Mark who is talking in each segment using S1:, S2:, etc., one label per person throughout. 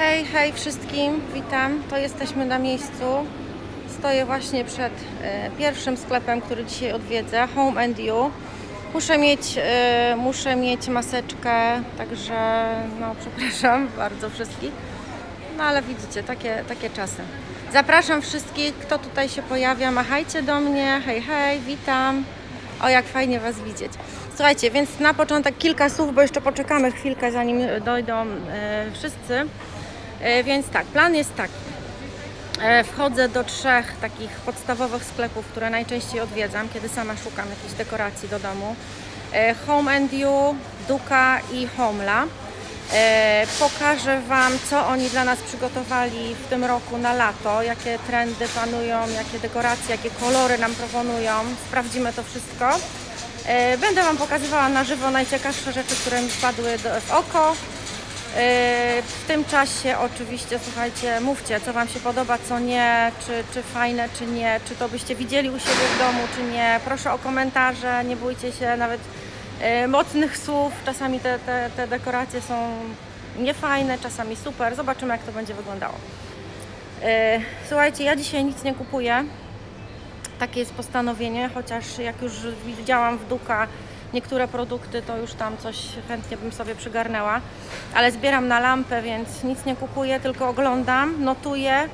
S1: Hej, hej wszystkim, witam. To jesteśmy na miejscu. Stoję właśnie przed e, pierwszym sklepem, który dzisiaj odwiedzę, Home and You. Muszę mieć, e, muszę mieć maseczkę, także no przepraszam bardzo wszystkich. No ale widzicie, takie, takie czasy. Zapraszam wszystkich, kto tutaj się pojawia, machajcie do mnie, hej, hej, witam. O, jak fajnie Was widzieć. Słuchajcie, więc na początek kilka słów, bo jeszcze poczekamy chwilkę, zanim dojdą e, wszyscy. E, więc tak, plan jest taki. E, Wchodzę do trzech takich podstawowych sklepów, które najczęściej odwiedzam, kiedy sama szukam jakichś dekoracji do domu. E, Home and You, Duka i Homla. Pokażę Wam, co oni dla nas przygotowali w tym roku na lato, jakie trendy panują, jakie dekoracje, jakie kolory nam proponują. Sprawdzimy to wszystko. Będę Wam pokazywała na żywo najciekawsze rzeczy, które mi wpadły w oko. Yy, W tym czasie oczywiście, słuchajcie, mówcie, co Wam się podoba, co nie, czy, czy fajne, czy nie, czy to byście widzieli u siebie w domu, czy nie. Proszę o komentarze, nie bójcie się nawet yy, mocnych słów. Czasami te, te, te dekoracje są niefajne, czasami super. Zobaczymy, jak to będzie wyglądało. Yy, Słuchajcie, ja dzisiaj nic nie kupuję. Takie jest postanowienie, chociaż jak już widziałam w Duka niektóre produkty, to już tam coś chętnie bym sobie przygarnęła. Ale zbieram na lampę, więc nic nie kupuję, tylko oglądam, notuję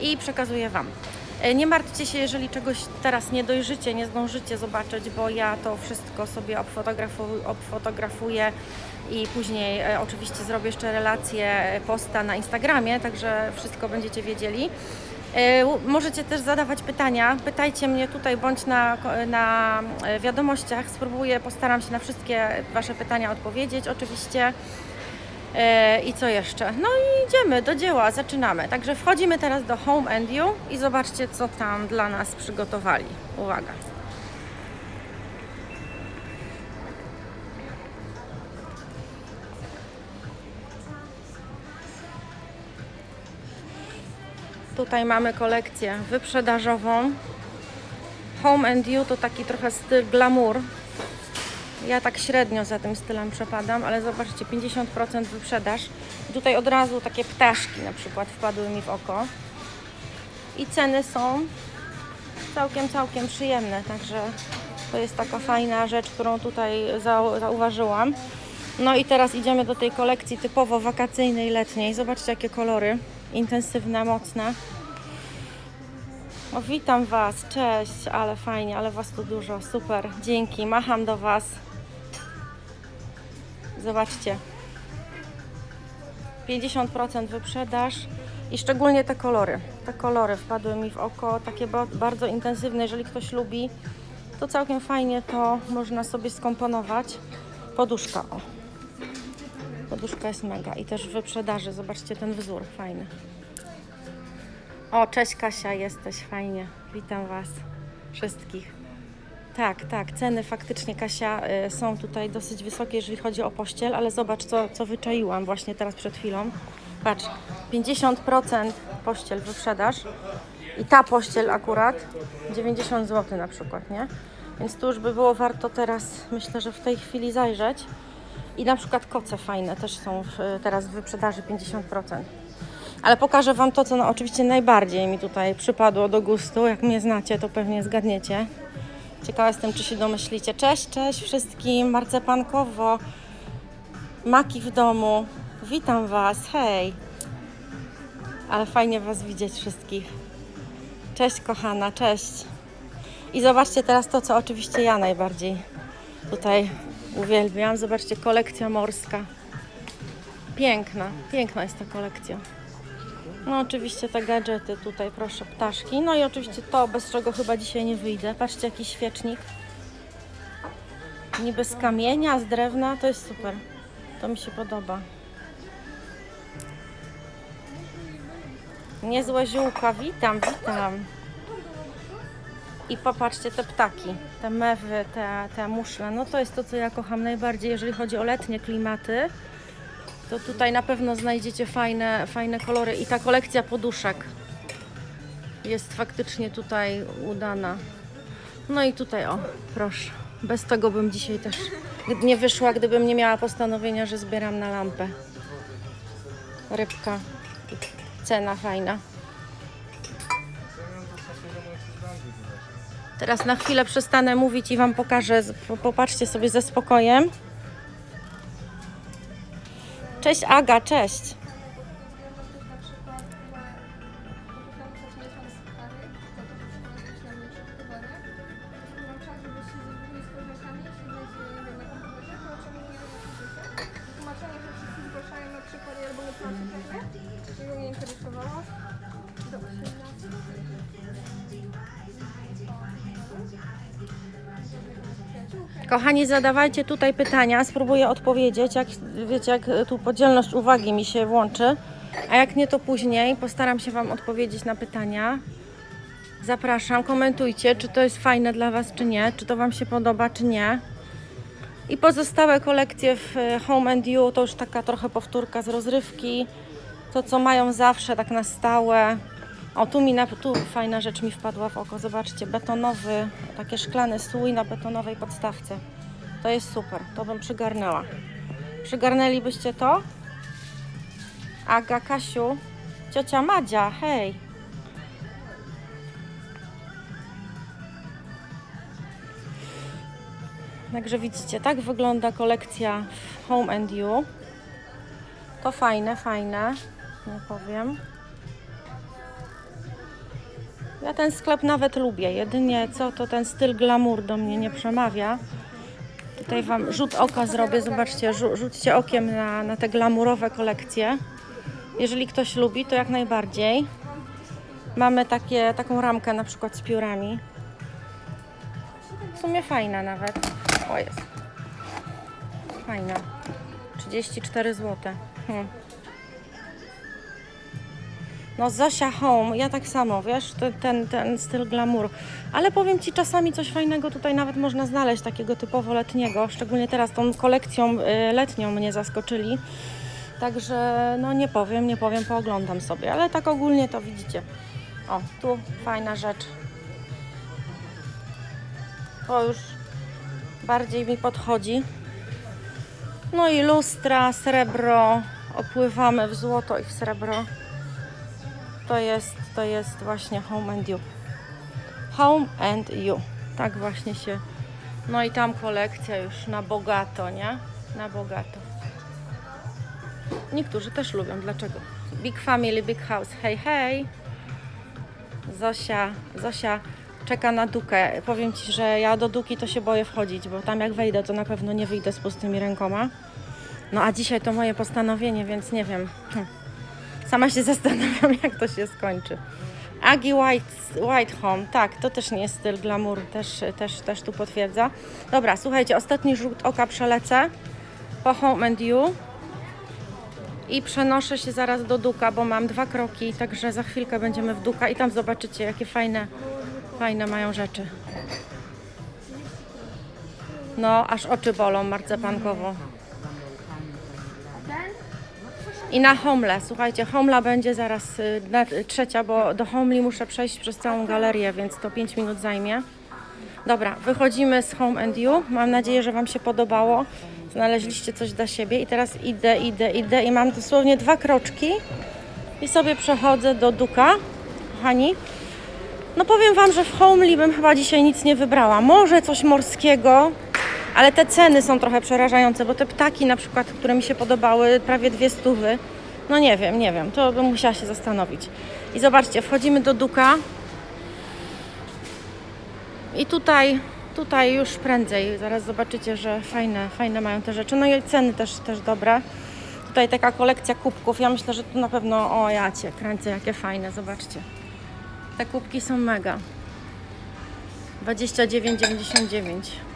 S1: i przekazuję Wam. E, Nie martwcie się, jeżeli czegoś teraz nie dojrzycie, nie zdążycie zobaczyć, bo ja to wszystko sobie obfotografu- obfotografuję i później e, oczywiście zrobię jeszcze relację e, posta na Instagramie, także wszystko będziecie wiedzieli. E, Możecie też zadawać pytania. Pytajcie mnie tutaj bądź na, na e, wiadomościach. Spróbuję, postaram się na wszystkie Wasze pytania odpowiedzieć oczywiście. E, I co jeszcze? No i idziemy do dzieła, zaczynamy. Także wchodzimy teraz do Home and You i zobaczcie, co tam dla nas przygotowali. Uwaga. Tutaj mamy kolekcję wyprzedażową. Home and You to taki trochę styl glamour. Ja tak średnio za tym stylem przepadam, ale zobaczcie, 50% wyprzedaż. Tutaj od razu takie ptaszki na przykład wpadły mi w oko. I ceny są całkiem, całkiem przyjemne, także to jest taka fajna rzecz, którą tutaj zau- zauważyłam. No i teraz idziemy do tej kolekcji typowo wakacyjnej, letniej. Zobaczcie jakie kolory. Intensywne, mocne. O, witam Was, cześć, ale fajnie, ale Was tu dużo, super, dzięki, macham do Was. Zobaczcie. 50% wyprzedaż i szczególnie te kolory. Te kolory wpadły mi w oko, takie ba- bardzo intensywne, jeżeli ktoś lubi, to całkiem fajnie to można sobie skomponować. Poduszka, o. Poduszka jest mega i też w wyprzedaży, zobaczcie ten wzór, fajny. O, cześć Kasia, jesteś fajnie. Witam Was wszystkich. Tak, tak, ceny faktycznie Kasia y, są tutaj dosyć wysokie, jeżeli chodzi o pościel, ale zobacz co, co wyczaiłam właśnie teraz przed chwilą. Patrz, 50% pościel wyprzedaż i ta pościel akurat 90 zł na przykład, nie? Więc tu już by było warto teraz, myślę, że w tej chwili zajrzeć. I na przykład koce fajne też są w, teraz w wyprzedaży 50%. Ale pokażę Wam to, co no, oczywiście najbardziej mi tutaj przypadło do gustu. Jak mnie znacie, to pewnie zgadniecie. Ciekawa jestem, czy się domyślicie. Cześć, cześć wszystkim, marcepankowo, maki w domu. Witam Was, hej. Ale fajnie Was widzieć wszystkich. Cześć kochana, cześć. I zobaczcie teraz to, co oczywiście ja najbardziej tutaj uwielbiam. Zobaczcie, kolekcja morska. Piękna, piękna jest ta kolekcja. No oczywiście te gadżety tutaj, proszę, ptaszki. No i oczywiście to, bez czego chyba dzisiaj nie wyjdę. Patrzcie, jaki świecznik. Niby z kamienia, z drewna, to jest super. To mi się podoba. Niezłe ziółka, witam, witam. I popatrzcie te ptaki, te mewy, te, te muszle. No to jest to, co ja kocham najbardziej, jeżeli chodzi o letnie klimaty to tutaj na pewno znajdziecie fajne, fajne kolory i ta kolekcja poduszek jest faktycznie tutaj udana. No i tutaj o, proszę. Bez tego bym dzisiaj też nie wyszła, gdybym nie miała postanowienia, że zbieram na lampę. Rybka. Cena fajna. Teraz na chwilę przestanę mówić i Wam pokażę. Popatrzcie sobie ze spokojem. Cześć Aga, cześć. Kochani, zadawajcie tutaj pytania, spróbuję odpowiedzieć. Jak wiecie, jak tu podzielność uwagi mi się włączy, a jak nie, to później postaram się Wam odpowiedzieć na pytania. Zapraszam, komentujcie, czy to jest fajne dla Was, czy nie, czy to Wam się podoba, czy nie. I pozostałe kolekcje w e, Home and You to już taka trochę powtórka z rozrywki. To, co mają zawsze, tak na stałe. O, tu mi na, tu fajna rzecz mi wpadła w oko. Zobaczcie, betonowy, takie szklane słój na betonowej podstawce. To jest super, to bym przygarnęła. Przygarnęlibyście to? Aga, Kasiu, ciocia Madzia, hej. Także widzicie, tak wygląda kolekcja w Home and You. To fajne, fajne, nie powiem. Ja ten sklep nawet lubię, jedynie co to ten styl glamour do mnie nie przemawia. Tutaj Wam rzut oka zrobię, zobaczcie, rzu- rzućcie okiem na, na te glamurowe kolekcje. Jeżeli ktoś lubi, to jak najbardziej. Mamy takie, taką ramkę na przykład z piórami. W sumie fajna nawet. O jest. Fajna. 34 zł. Hmm. No Zosia Home, ja tak samo, wiesz, ten, ten, styl glamour. Ale powiem Ci, czasami coś fajnego tutaj nawet można znaleźć, takiego typowo letniego. Szczególnie teraz tą kolekcją y, letnią mnie zaskoczyli. Także no nie powiem, nie powiem, pooglądam sobie. Ale tak ogólnie to widzicie. O, tu fajna rzecz. To już bardziej mi podchodzi. No i lustra, srebro. Opływamy w złoto i w srebro. To jest, to jest właśnie Home and You. Home and You. Tak właśnie się. No i tam kolekcja już na bogato, nie? Na bogato. Niektórzy też lubią. Dlaczego? Big family, big house. Hej, hej. Zosia, Zosia czeka na Dukę. Powiem Ci, że ja do Duki to się boję wchodzić, bo tam jak wejdę, to na pewno nie wyjdę z pustymi rękoma. No a dzisiaj to moje postanowienie, więc nie wiem. Hm. Sama się zastanawiam, jak to się skończy. Agi White, Home, tak, to też nie jest styl glamour, też, też, też tu potwierdza. Dobra, słuchajcie, ostatni rzut oka przelecę po Home and You i przenoszę się zaraz do Duka, bo mam dwa kroki, także za chwilkę będziemy w Duka i tam zobaczycie, jakie fajne, fajne mają rzeczy. No, aż oczy bolą marcepankowo. I na Homle, słuchajcie, Homla będzie zaraz y, na, y, trzecia, bo do Homli muszę przejść przez całą galerię, więc to 5 minut zajmie. Dobra, wychodzimy z Home and You. Mam nadzieję, że Wam się podobało. Znaleźliście coś dla siebie i teraz idę, idę, idę i mam dosłownie dwa kroczki i sobie przechodzę do Duka, kochani. No powiem Wam, że w Homli bym chyba dzisiaj nic nie wybrała. Może coś morskiego, ale te ceny są trochę przerażające, bo te ptaki na przykład, które mi się podobały, prawie dwie stówy. No nie wiem, nie wiem, to bym musiała się zastanowić. I zobaczcie, wchodzimy do Duka. I tutaj, tutaj już prędzej, zaraz zobaczycie, że fajne, fajne mają te rzeczy. No i ceny też, też dobre. Tutaj taka kolekcja kubków, ja myślę, że tu na pewno, o ja Cię kręcę, jakie fajne, zobaczcie. Te kubki są mega. 29,99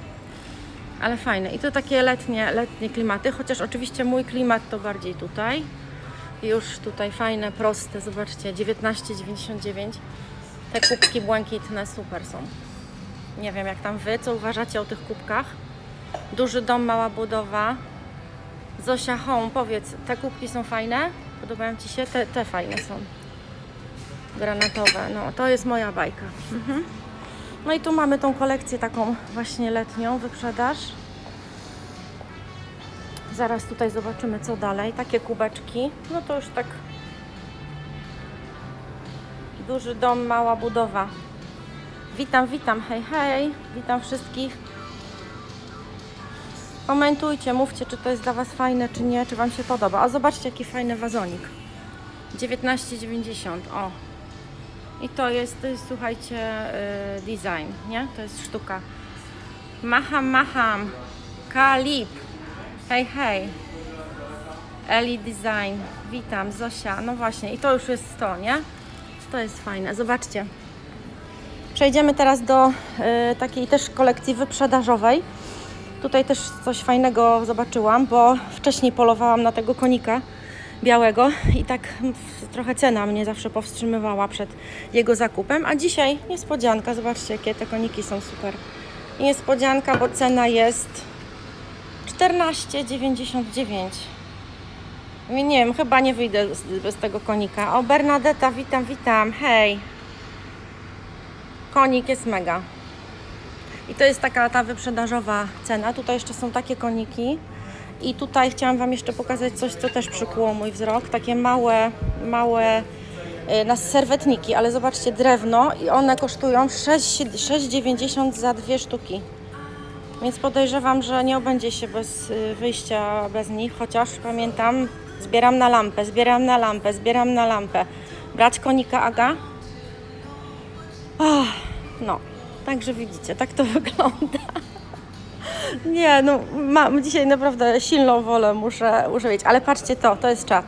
S1: ale fajne. I to takie letnie, letnie klimaty, chociaż oczywiście mój klimat to bardziej tutaj. Już tutaj fajne, proste, zobaczcie, 19,99. Te kubki błękitne super są. Nie wiem jak tam Wy, co uważacie o tych kubkach. Duży dom, mała budowa. Zosia Home, powiedz, te kubki są fajne? Podobają Ci się? Te, te fajne są. Granatowe, no to jest moja bajka. Mhm. No i tu mamy tą kolekcję taką właśnie letnią, wyprzedaż. Zaraz tutaj zobaczymy co dalej. Takie kubeczki, no to już tak duży dom, mała budowa. Witam, witam, hej, hej. Witam wszystkich. Komentujcie, mówcie, czy to jest dla Was fajne, czy nie, czy Wam się podoba. A zobaczcie, jaki fajny wazonik. 19,90. O. I to jest, jest słuchajcie, y, design, nie? To jest sztuka. Maham, maham. Kalib. Hej, hej. Eli Design. Witam, Zosia. No właśnie, i to już jest to, nie? To jest fajne. Zobaczcie. Przejdziemy teraz do y, takiej też kolekcji wyprzedażowej. Tutaj też coś fajnego zobaczyłam, bo wcześniej polowałam na tego konika białego i tak trochę cena mnie zawsze powstrzymywała przed jego zakupem, a dzisiaj niespodzianka. Zobaczcie, jakie te koniki są super. Niespodzianka, bo cena jest 14,99. Nie wiem, chyba nie wyjdę z- bez tego konika. O, Bernadetta, witam, witam. Hej. Konik jest mega. I to jest taka ta wyprzedażowa cena. Tutaj jeszcze są takie koniki. I tutaj chciałam Wam jeszcze pokazać coś, co też przykuło mój wzrok. Takie małe, małe y, na serwetniki, ale zobaczcie, drewno i one kosztują 6 6,90 za dwie sztuki. Więc podejrzewam, że nie obędzie się bez y, wyjścia bez nich, chociaż pamiętam, zbieram na lampę, zbieram na lampę, zbieram na lampę. Brać konika Aga? Ach, no, także widzicie, tak to wygląda. Nie, no mam dzisiaj naprawdę silną wolę, muszę, muszę ale patrzcie to, to jest czat.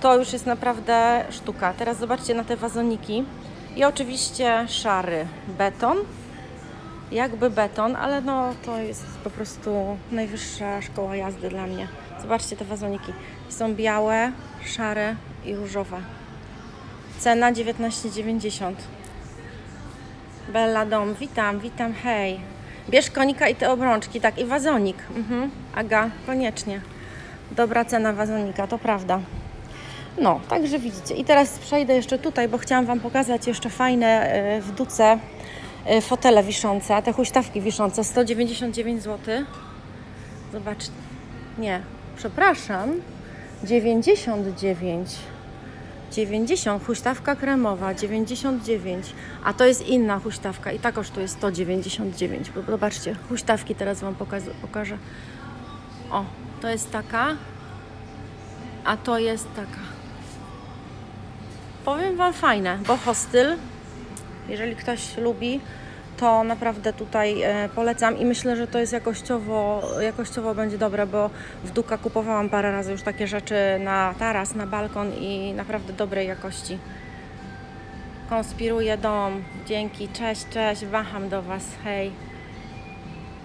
S1: To już jest naprawdę sztuka. Teraz zobaczcie na te wazoniki. I oczywiście szary beton, jakby beton, ale no to jest po prostu najwyższa szkoła jazdy dla mnie. Zobaczcie te wazoniki. Są białe, szare i różowe. Cena 19,90. Bella Dom, witam, witam, hej. Bierz konika i te obrączki, tak, i wazonik. Mhm. Aga, koniecznie. Dobra cena wazonika, to prawda. No, także widzicie. I teraz przejdę jeszcze tutaj, bo chciałam Wam pokazać jeszcze fajne y, w duce y, fotele wiszące, te huśtawki wiszące, 199 zł. Zobacz, nie, przepraszam, 99. 90, huśtawka kremowa, 99, a to jest inna huśtawka i ta kosztuje 199. Bo Zobaczcie, huśtawki teraz Wam pokażę. O, to jest taka, a to jest taka. Powiem Wam fajne, bo hostyl, jeżeli ktoś lubi, to naprawdę tutaj e, polecam i myślę, że to jest jakościowo, jakościowo będzie dobre, bo w Duka kupowałam parę razy już takie rzeczy na taras, na balkon i naprawdę dobrej jakości. Konspiruję dom, dzięki, cześć, cześć, waham do Was, hej.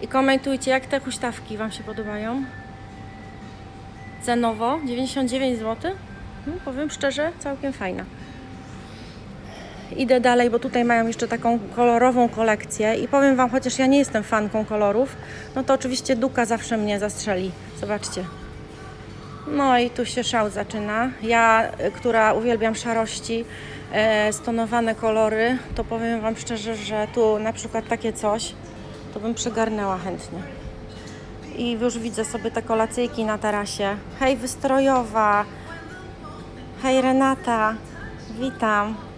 S1: I komentujcie, jak te huśtawki Wam się podobają. Cenowo 99 zł. No, powiem szczerze, całkiem fajna. Idę dalej, bo tutaj mają jeszcze taką kolorową kolekcję i powiem Wam, chociaż ja nie jestem fanką kolorów, no to oczywiście Duka zawsze mnie zastrzeli. Zobaczcie. No i tu się szał zaczyna. Ja, y, która uwielbiam szarości, e, stonowane kolory, to powiem Wam szczerze, że tu na przykład takie coś, to bym przygarnęła chętnie. I już widzę sobie te kolacyjki na tarasie. Hej, wystrojowa! Hej, Renata! Witam!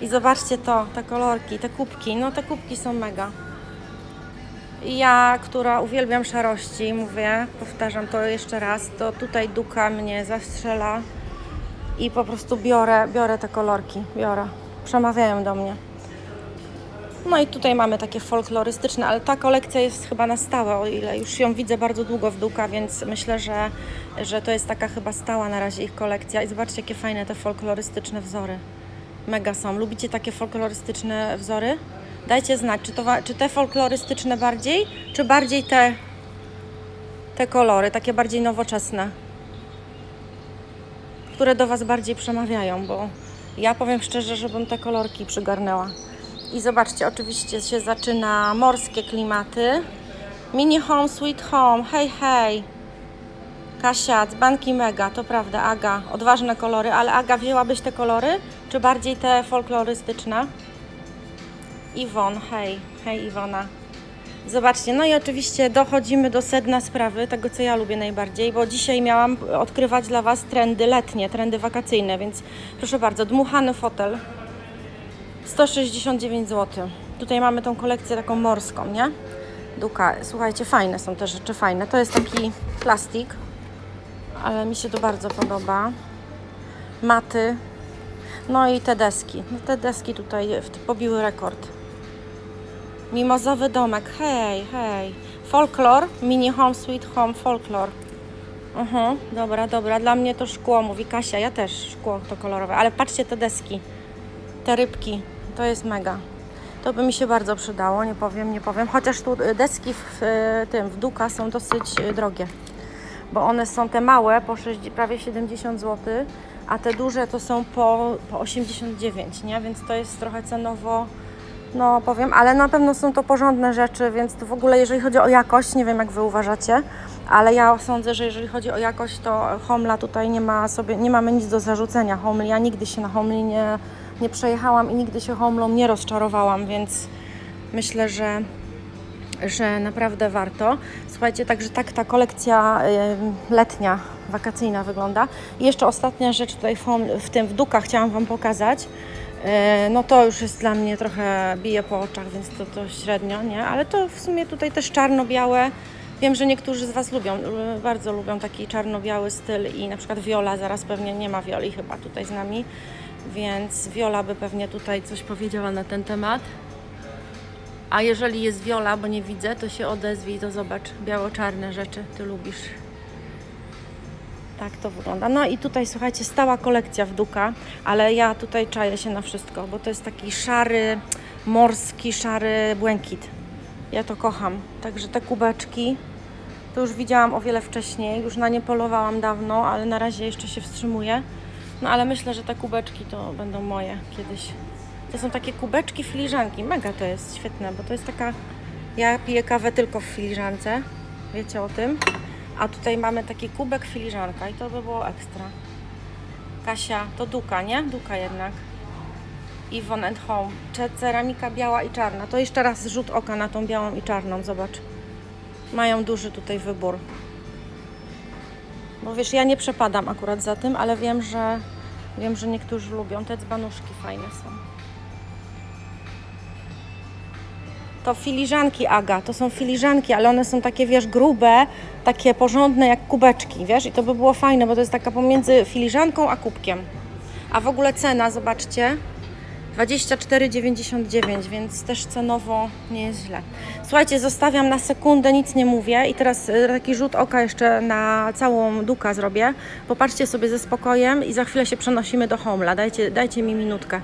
S1: I zobaczcie to, te kolorki, te kubki. No te kubki są mega. I ja, która uwielbiam szarości, mówię, powtarzam to jeszcze raz, to tutaj duka mnie zastrzela i po prostu biorę, biorę te kolorki, biorę. Przemawiają do mnie. No i tutaj mamy takie folklorystyczne, ale ta kolekcja jest chyba na stałe, o ile już ją widzę bardzo długo w Duka, więc myślę, że, że to jest taka chyba stała na razie ich kolekcja. I zobaczcie, jakie fajne te folklorystyczne wzory. Mega są. Lubicie takie folklorystyczne wzory? Dajcie znać, czy, to, czy te folklorystyczne bardziej, czy bardziej te, te kolory, takie bardziej nowoczesne, które do Was bardziej przemawiają, bo ja powiem szczerze, żebym te kolorki przygarnęła. I zobaczcie, oczywiście się zaczyna morskie klimaty. Mini Home Sweet Home, hej, hej. Kasia, dzbanki mega, to prawda, Aga, odważne kolory, ale Aga, wzięłabyś te kolory, czy bardziej te folklorystyczne? Iwon, hej, hej Iwona. Zobaczcie, no i oczywiście dochodzimy do sedna sprawy, tego co ja lubię najbardziej, bo dzisiaj miałam odkrywać dla Was trendy letnie, trendy wakacyjne, więc proszę bardzo, dmuchany fotel, 169 zł. Tutaj mamy tą kolekcję taką morską, nie? Duka, słuchajcie, fajne są te rzeczy, fajne. To jest taki plastik, ale mi się to bardzo podoba. Maty, no i te deski. No te deski tutaj pobiły rekord. Mimozowy domek, hej, hej. Folklor, mini home, sweet home, folklor. Mhm, dobra, dobra. Dla mnie to szkło, mówi Kasia. Ja też szkło to kolorowe. Ale patrzcie te deski, te rybki. To jest mega. To by mi się bardzo przydało, nie powiem, nie powiem. Chociaż tu y, deski w tym, w Duka są dosyć y, drogie. Bo one są te małe po 6, prawie 70 zł, a te duże to są po, po 89, nie? Więc to jest trochę cenowo, no powiem, ale na pewno są to porządne rzeczy, więc to w ogóle jeżeli chodzi o jakość, nie wiem jak Wy uważacie, ale ja sądzę, że jeżeli chodzi o jakość, to Homla tutaj nie ma sobie, nie mamy nic do zarzucenia Homli. Ja nigdy się na Homli nie, nie przejechałam i nigdy się Homlą nie rozczarowałam, więc myślę, że że naprawdę warto. Słuchajcie, także tak ta kolekcja letnia, wakacyjna wygląda. I jeszcze ostatnia rzecz tutaj w, tym w Dukach chciałam Wam pokazać. Y, No to już jest dla mnie trochę bije po oczach, więc to, to średnio, nie? Ale to w sumie tutaj też czarno-białe. Wiem, że niektórzy z Was lubią, bardzo lubią taki czarno-biały styl i na przykład Viola, zaraz pewnie nie ma Violi chyba tutaj z nami, więc Viola by pewnie tutaj coś powiedziała na ten temat. A jeżeli jest Viola, bo nie widzę, to się odezwij, to zobacz. Biało-czarne rzeczy ty lubisz. Tak to wygląda. No i tutaj słuchajcie, stała kolekcja w Duka, ale ja tutaj czaję się na wszystko, bo to jest taki szary, morski, szary błękit. Ja to kocham. Także te kubeczki to już widziałam o wiele wcześniej, już na nie polowałam dawno, ale na razie jeszcze się wstrzymuję. No ale myślę, że te kubeczki to będą moje kiedyś. To są takie kubeczki filiżanki. Mega to jest świetne, bo to jest taka. Ja piję kawę tylko w filiżance. Wiecie o tym? A tutaj mamy taki kubek filiżanka i to by było ekstra. Kasia, to Duka, nie? Duka jednak. Yvonne and Home. Cze- Ceramika biała i czarna. To jeszcze raz rzut oka na tą białą i czarną. Zobacz. Mają duży tutaj wybór. Bo wiesz, ja nie przepadam akurat za tym, ale wiem, że wiem, że niektórzy lubią. Te dzbanuszki fajne są. To filiżanki Aga, to są filiżanki, ale one są takie, wiesz, grube, takie porządne jak kubeczki, wiesz, i to by było fajne, bo to jest taka pomiędzy filiżanką a kubkiem. A w ogóle cena, zobaczcie, 24,99, więc też cenowo nie jest źle. Słuchajcie, zostawiam na sekundę, nic nie mówię i teraz e, taki rzut oka jeszcze na całą duka zrobię. Popatrzcie sobie ze spokojem i za chwilę się przenosimy do Homla. Dajcie, dajcie mi minutkę.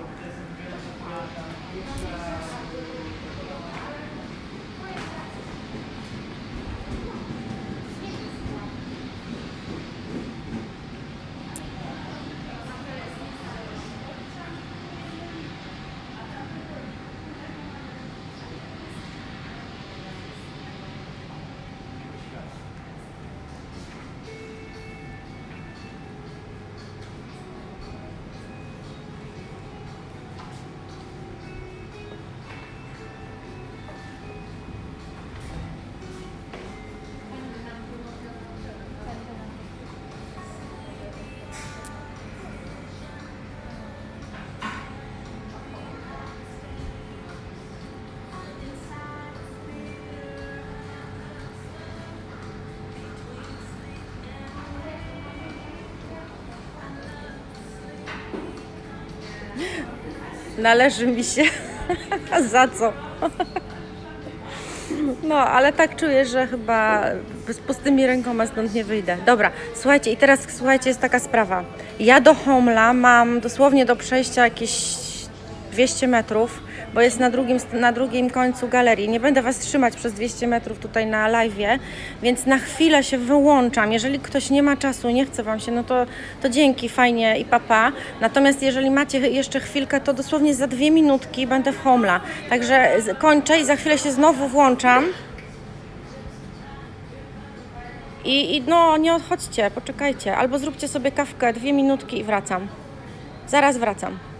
S1: Należy mi się. Za co? No, ale tak czuję, że chyba z pustymi rękoma stąd nie wyjdę. Dobra, słuchajcie, i teraz słuchajcie, jest taka sprawa. Ja do Homla mam dosłownie do przejścia jakieś 200 metrów, bo jest na drugim, na drugim końcu galerii. Nie będę Was trzymać przez 200 metrów tutaj na live, więc na chwilę się wyłączam. Jeżeli ktoś nie ma czasu, nie chce Wam się, no to, to dzięki, fajnie i papa. Natomiast jeżeli macie jeszcze chwilkę, to dosłownie za dwie minutki będę w Homla. Także kończę i za chwilę się znowu włączam. I, I no, nie odchodźcie, poczekajcie. Albo zróbcie sobie kawkę, dwie minutki i wracam. Zaraz wracam.